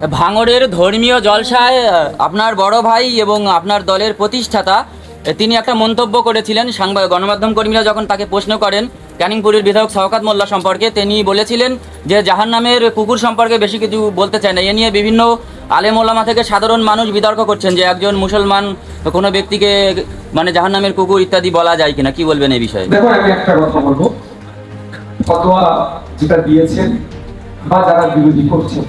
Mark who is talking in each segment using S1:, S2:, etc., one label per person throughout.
S1: ভাঙড়ের ধর্মীয় জলসায় আপনার বড় ভাই এবং আপনার দলের প্রতিষ্ঠাতা তিনি একটা মন্তব্য করেছিলেন সাংবাদ গণমাধ্যম কর্মীরা যখন তাকে প্রশ্ন করেন, ক্যানিংপুরের বিধায়ক শওকাত মোল্লা সম্পর্কে, তিনি বলেছিলেন যে জাহান নামের কুকুর সম্পর্কে বেশি কিছু বলতে চায় না। এ নিয়ে বিভিন্ন আলেম ওলামা থেকে সাধারণ মানুষ বিতর্ক করছেন যে একজন মুসলমান কোনো ব্যক্তিকে মানে জাহান নামের কুকুর ইত্যাদি বলা যায় কিনা। কি বলবেন এই বিষয়ে?
S2: দেখুন, আমি একটা কথা বলব। যেটা দিয়েছেন বা যারা বিরোধী করছেন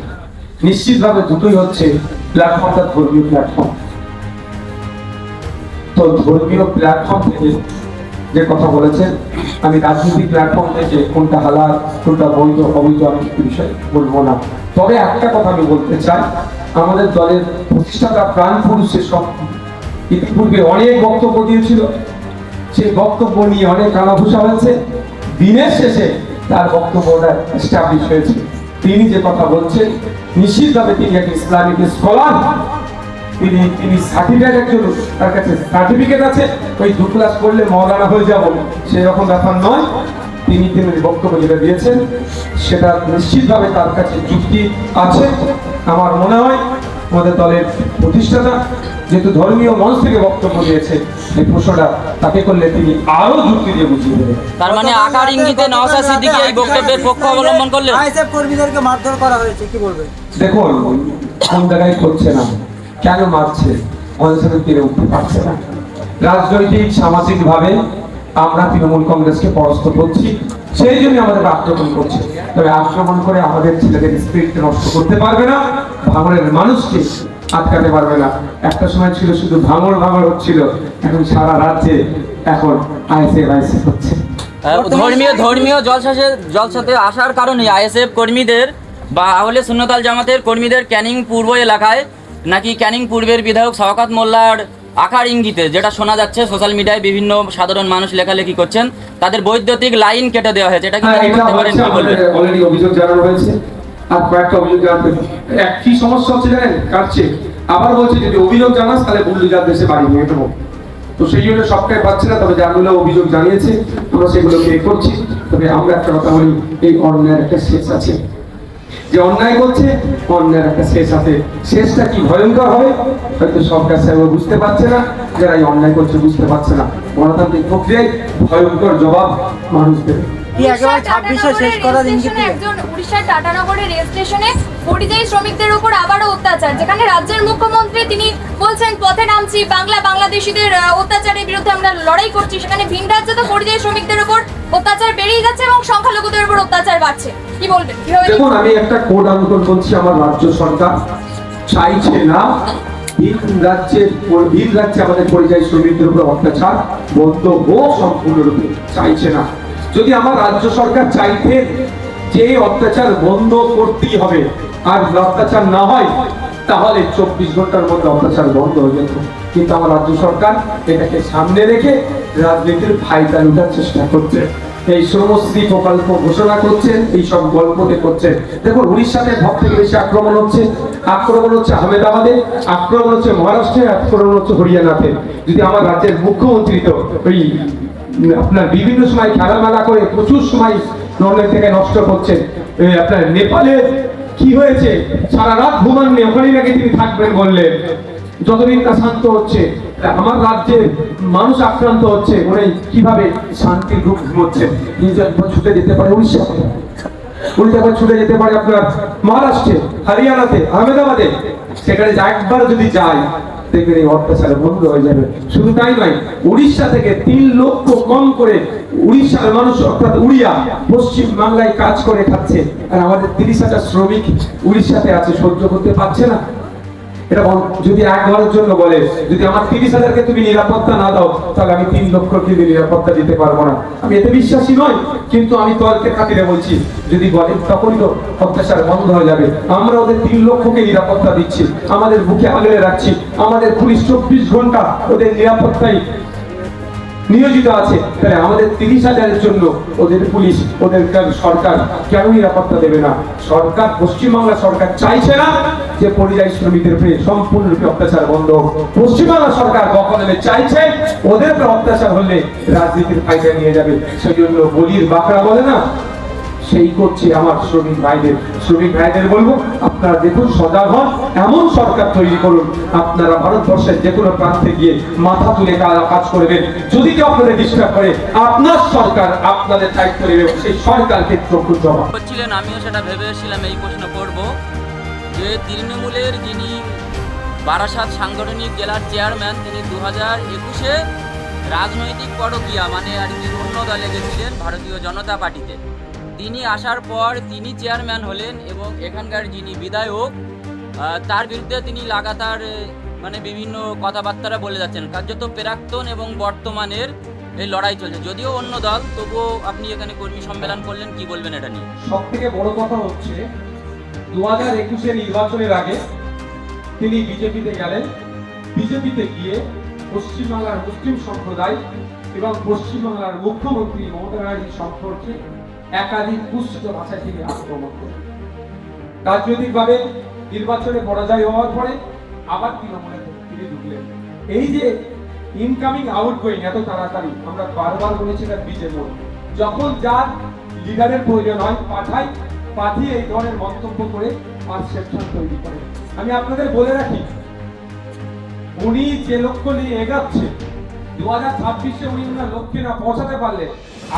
S2: নিশ্চিতভাবে দুটোই হচ্ছে প্ল্যাটফর্মটা ধর্মীয় প্ল্যাটফর্ম তো ধর্মীয় প্ল্যাটফর্ম থেকে যে কথা বলেছেন, আমি রাজনৈতিক প্ল্যাটফর্ম থেকে কোনটা হালাল, কোনটা বৈধ অবৈধ আমি বিষয়ে বলব না। তবে একটা কথা আমি বলতে চাই, আমাদের দলের প্রতিষ্ঠাতা প্রাণ পুরুষের সব ইতিপূর্বে অনেক বক্তব্য দিয়েছিল। সেই বক্তব্য নিয়ে অনেক কানাঘুষা হয়েছে। দিনের শেষে তার বক্তব্যটা এস্টাবলিশ হয়েছে। তিনি যে কথা বলছেন, নিশ্চিতভাবে তিনি একজন ইসলামিক স্কলার। তিনি তিনি সার্টিফিকেট একজন, তার কাছে সার্টিফিকেট আছে। ওই দু ক্লাস করলে মৌলানা হয়ে যাব। সেরকম ব্যাপার নয়। তিনি তিনি বক্তব্য যেটা দিয়েছেন, সেটা নিশ্চিতভাবে তার কাছে যুক্তি আছে। আমার মনে হয় আমাদের দলের প্রতিষ্ঠাতা যেহেতু ধর্মীয় মঞ্চ থেকে বক্তব্য দিয়েছে এই প্রশ্নটা তাকে করলে তিনি আরও যুক্তি দিয়ে বুঝিয়ে দেবেন।
S1: তার মানে আকার ইঙ্গিতে নওশাদ সিদ্দিকী এই বক্তব্যের পক্ষ অবলম্বন করলেন।
S3: আইএসএফ কর্মীদেরকে মারধর করা হয়েছে কি বলবেন?
S2: দেখুন কোন জায়গায় করছে না কেন মারছে অনশনের তীরে উঠতে পারছে না। রাজনৈতিক সামাজিক ভাবে আমরা তৃণমূল কংগ্রেসকে পরাস্ত করছি সেই জন্য আমাদের আক্রমণ করছে। তবে আক্রমণ করে আমাদের ছেলেদের স্পিরিটকে নষ্ট করতে পারবে না ভাঙড়ের মানুষকে আটকাতে পারবে না। একটা সময় ছিল শুধু ভাঙড় ভাঙড় হচ্ছিল এখন সারা রাজ্যে এখন আইসে আইসে হচ্ছে
S1: ধর্মীয় ধর্মীয় জলসাসে জলসাতে আসার কারণে আইএসএফ কর্মীদের বা আহলে সুন্নতাল জামাতের কর্মীদের ক্যানিং পূর্ব এলাকায় নাকি ক্যানিং পূর্বের বিধায়ক শওকাত মোল্লার আকার ইঙ্গিতে যেটা শোনা যাচ্ছে সোশ্যাল মিডিয়ায় বিভিন্ন সাধারণ মানুষ লেখালেখি করছেন তাদের বৈদ্যুতিক লাইন কেটে দেওয়া হয়েছে। এটা কি
S2: হ্যাঁ,
S1: কি
S2: অলরেডি অভিযোগ জানানো হয়েছে। আর কয়েকটা অভিযোগ জানাতে একই সমস্যা হচ্ছে জানেন? কাটছে আবার বলছে যদি অভিযোগ জানাস তাহলে বুল্লিজার দেশে বাড়ি নিয়ে দেবো তো সেই জন্য সবটাই পাচ্ছে না তবে যাগুলো অভিযোগ জানিয়েছে আমরা সেগুলো পে করছি। তবে আমরা একটা কথা বলি এই অন্যায়ের একটা শেষ আছে। যে অন্যায় করছে অন্যায়ের একটা শেষ আছে। শেষটা কি ভয়ঙ্কর হবে? হয়তো সরকার সাহেব বুঝতে পারছে না, যারা এই অন্যায় করছে বুঝতে পারছে না। গণতান্ত্রিক প্রক্রিয়ায় ভয়ঙ্কর জবাব মানুষ দেবে
S3: কি একেবারে ছাব্বিশে শেষ করার ইঙ্গিত
S4: একজন উড়িষ্যার টাটানগরের রেল স্টেশনে পরিযায়ী শ্রমিকদের উপর আবারও অত্যাচার যেখানে রাজ্যের মুখ্যমন্ত্রী তিনি বলছেন পথে নামছি বাংলা বাংলাদেশিদের অত্যাচারের বিরুদ্ধে আমরা লড়াই করছি। সেখানে ভিন রাজ্যে তো পরিযায়ী শ্রমিকদের উপর অত্যাচার বেড়েই যাচ্ছে এবং সংখ্যালঘুদের উপর অত্যাচার বাড়ছে। কি বলবেন?
S2: দেখুন আমি একটা কোড আন্দোলন করছি আমার রাজ্য সরকার। চাইছে না ভিন রাজ্যের ভিন রাজ্যে আমাদের পরিযায়ী শ্রমিকদের উপর অত্যাচার বন্ধ হোক সম্পূর্ণরূপে চাইছে না। যদি আমার রাজ্য সরকার চাইতেন যে অত্যাচার বন্ধ করতেই হবে আর অত্যাচার না হয়, তাহলে চব্বিশ ঘণ্টার মধ্যে অত্যাচার বন্ধ হয়ে যেত। কিন্তু আমার রাজ্য সরকার এটাকে সামনে রেখে রাজনীতির ফায়দা লুটার চেষ্টা করছে। এই শ্রমশ্রী প্রকল্প ঘোষণা করছেন, এই সব গল্পতে করছেন। দেখুন, উড়িষ্যাতে সব থেকে বেশি আক্রমণ হচ্ছে। আক্রমণ হচ্ছে আহমেদাবাদে, আক্রমণ হচ্ছে মহারাষ্ট্রে, আক্রমণ হচ্ছে হরিয়ানাতে। যদি আমার রাজ্যের মুখ্যমন্ত্রী তো ওই আপনার বিভিন্ন সময় খেলামেলা করে প্রচুর সময় নর্ওয়ে থেকে নষ্ট করছেন। আপনার নেপালে কি হয়েছে? সারা রাত ঘুমাননি, ওখানেই নাকি তিনি থাকবেন বললেন। যতদিন না শান্ত হচ্ছে, আমার রাজ্যে মানুষ আক্রান্ত হচ্ছে, উনি কীভাবে শান্তির রূপ ঘুমোচ্ছে ছুটে যেতে পারে উড়িষ্যাতে উল্টে ছুটে যেতে পারে আপনার মহারাষ্ট্রে, হরিয়ানাতে, আহমেদাবাদে। সেখানে একবার যদি যায় দেখবেন এই অত্যাচার বন্ধ হয়ে যাবে। শুধু তাই নয়, উড়িষ্যা থেকে তিন লক্ষ কম করে উড়িষ্যার মানুষ, অর্থাৎ উড়িয়া, পশ্চিম বাংলায় কাজ করে খাচ্ছে। আর আমাদের তিরিশ হাজার শ্রমিক উড়িষ্যাতে আছে, সহ্য করতে পারছে না। এটা যদি এক ঘরের জন্য বলে, যদি আমার তিরিশ হাজারকে তুমি নিরাপত্তা না দাও, তাহলে আমি তিন লক্ষ কিন্তু নিরাপত্তা দিতে পারব না। আমি এতে বিশ্বাসী নই, কিন্তু আমি তর্কের খাতিরে বলছি, যদি বলে, তখনই তো অত্যাচার বন্ধ হয়ে যাবে। আমরা ওদের তিন লক্ষকে নিরাপত্তা দিচ্ছি, আমাদের বুকে আগলে রাখছি, আমাদের পুলিশ চব্বিশ ঘণ্টা ওদের নিরাপত্তায় নিয়োজিত আছে, তাহলে আমাদের তিরিশ হাজারের জন্য ওদের পুলিশ, ওদের সরকার কেন নিরাপত্তা দেবে না সরকার, পশ্চিমবাংলা সরকার চাইছে না যে পরিযায়ী শ্রমিকদের উপরে সম্পূর্ণরূপে অত্যাচার বন্ধ। পশ্চিমবাংলা সরকার বকলমে চাইছে, ওদের উপরে অত্যাচার হলে রাজনীতির ফায়দা নিয়ে যাবে সেই জন্য বলির বাঁকড়া বলে না সেই করছে আমার শ্রমিক ভাইদের শ্রমিক ভাইদের বলব, আপনারা দেখুন, সজাগ হন, এমন সরকার তৈরি করুন। আপনারা ভারতবর্ষের যে কোনো প্রান্তে গিয়ে মাথা তুলে কাজ করবেন। যদি কেউ আপনাদের ডিস্টার্ব করে, আপনার সরকার আপনাদের দায়িত্ব নেবে, সেই সরকারকে চক্ষু জমা
S1: আমিও সেটা ভেবে এসেছিলাম এই প্রশ্ন করব যে তৃণমূলের যিনি বারাসাত সাংগঠনিক জেলার চেয়ারম্যান, তিনি দু হাজার একুশে রাজনৈতিক পরকিয়া মানে আর কি অন্য দলে গেছিলেন ভারতীয় জনতা পার্টিতে। তিনি আসার পর তিনি চেয়ারম্যান হলেন এবং এখানকার যিনি বিধায়ক তার বিরুদ্ধে তিনি লাগাতার মানে বিভিন্ন কথাবার্তারা বলে যাচ্ছেন। কার্যত প্রাক্তন এবং বর্তমানের এই লড়াই চলছে। যদিও অন্য দল, তবুও আপনি এখানে কর্মী সম্মেলন করলেন, কি বলবেন এটা নিয়ে?
S2: সব থেকে বড় কথা হচ্ছে দু হাজার একুশে নির্বাচনের আগে তিনি বিজেপিতে গেলেন। বিজেপিতে গিয়ে পশ্চিমবাংলার মুসলিম সম্প্রদায় এবং পশ্চিমবাংলার মুখ্যমন্ত্রী মমতা ব্যানার্জি সম্পর্কে একাধিক কুৎসিত ভাষায় তিনি আক্রমণ করেন রাজনৈতিকভাবে নির্বাচনে পরাজয় হওয়ার পরে আবার তৃণমূলে তিনি ঢুকলেন। এই যে ইনকামিং আউটগোয়িং এত তাড়াতাড়ি, আমরা বারবার বলেছিলাম বিজেপি। যখন যার লিডারের প্রয়োজন হয় পাঠাই পাঠিয়ে এই ধরনের মন্তব্য করে পারসেপশন তৈরি করে। আমি আপনাদের বলে রাখি, উনি যে লক্ষ্য নিয়ে এগাচ্ছে দু হাজার ছাব্বিশে উনি ওনার লক্ষ্যে না পৌঁছাতে পারলে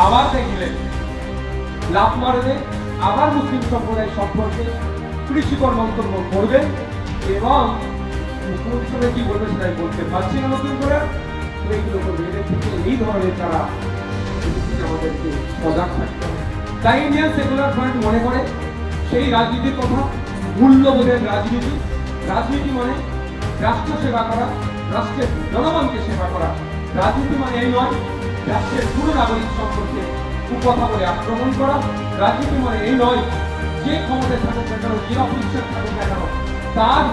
S2: আবার দেখলেন। লাভ মারবে আবার মুসলিম সম্প্রদায় সম্পর্কে কৃষিকর মন্তব্য করবেন এবং মুখ্যমন্ত্রী কি বলবে সেটাই বলতে পারছি না নতুন করে। এইগুলো থেকে এই ধরনের তারা আমাদেরকে সজাগ থাকতে তাই ইন্ডিয়ান সেকুলার ফ্রন্ট মনে করে সেই রাজনীতির কথা, মূল্যবোধের রাজনীতি। রাজনীতি মানে রাষ্ট্র সেবা করা, রাষ্ট্রের জনগণকে সেবা করা। রাজনীতি মানে এই নয়, রাষ্ট্রের পুরো নাগরিক সম্পর্কে কুকথা বলে আক্রমণ করা। রাজনীতি মানে এই নয় যে ক্ষমতায় থাকুক না কেন, যে অফিসে থাকুক না কেন, তার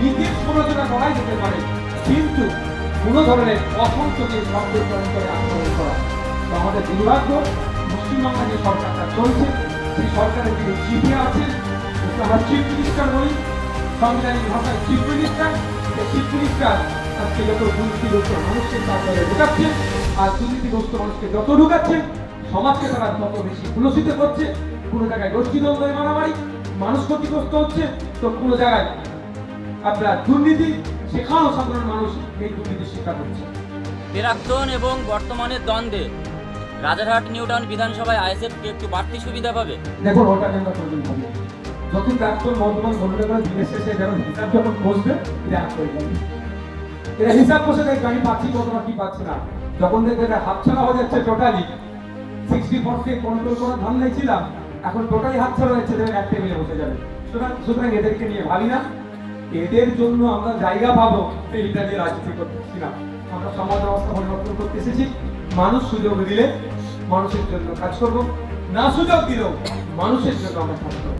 S2: নীতির সমালোচনা করাই যেতে পারে। কিন্তু কোনো ধরনের অসন্তকে শব্দ প্রয়োগ করে আক্রমণ করা। তো আমাদের দুর্ভাগ্য পশ্চিমবঙ্গে যে সরকারটা চলছে, সেই সরকারের যিনি চিফে আছেন আমরা চিফ মিনিস্টার বলি, সাংবিধানিক ভাষায় চিফ মিনিস্টার, সেই চিফ মিনিস্টার আজকে যত দুর্নীতিগ্রস্ত মানুষকে তার দলে ঢুকাচ্ছে আর দুর্নীতিগ্রস্ত মানুষকে যত ঢুকাচ্ছে সমাজকে তারা তত বেশি কুলসিত করছে কোনো জায়গায় গোষ্ঠীদ্বন্দ্বের মারামারি মানুষ ক্ষতিগ্রস্ত হচ্ছে তো কোনো জায়গায় আপনার দুর্নীতি সেখানেও সাধারণ মানুষ এই দুর্নীতির শিকার হচ্ছে
S1: প্রাক্তন এবং বর্তমানের দ্বন্দ্বে রাজারহাট নিউটাউন বিধানসভায় আইএসএফ কি একটু বাড়তি সুবিধা পাবে?
S2: দেখুন ওটা আমরা করবেন ভাবে যত প্রাক্তন বর্তমান বন্ধুরা করে দিনের শেষে যেমন হিসাব যখন বসবে এটা হয়ে যাবে এরা হিসাব বসে দেখবে আমি পাচ্ছি কতটা কি পাচ্ছি না। যখন দেখবে এটা হাতছাড়া হয়ে যাচ্ছে টোটালি সিক্সটি ফোরকে কন্ট্রোল করার ধান্দায় ছিলাম। এখন টোটালি হাতছাড়া যাচ্ছে দেখবেন এক টেবিলে বসে যাবে। সুতরাং সুতরাং এদেরকে নিয়ে ভাবি না। এদের জন্য আমরা জায়গা পাবো এইটা নিয়ে রাজনীতি করতেছি না। আমরা সমাজ ব্যবস্থা পরিবর্তন করতে এসেছি। মানুষ সুযোগ দিলে মানুষের জন্য কাজ করব। না সুযোগ দিলেও মানুষের জন্য আমরা কাজ করব।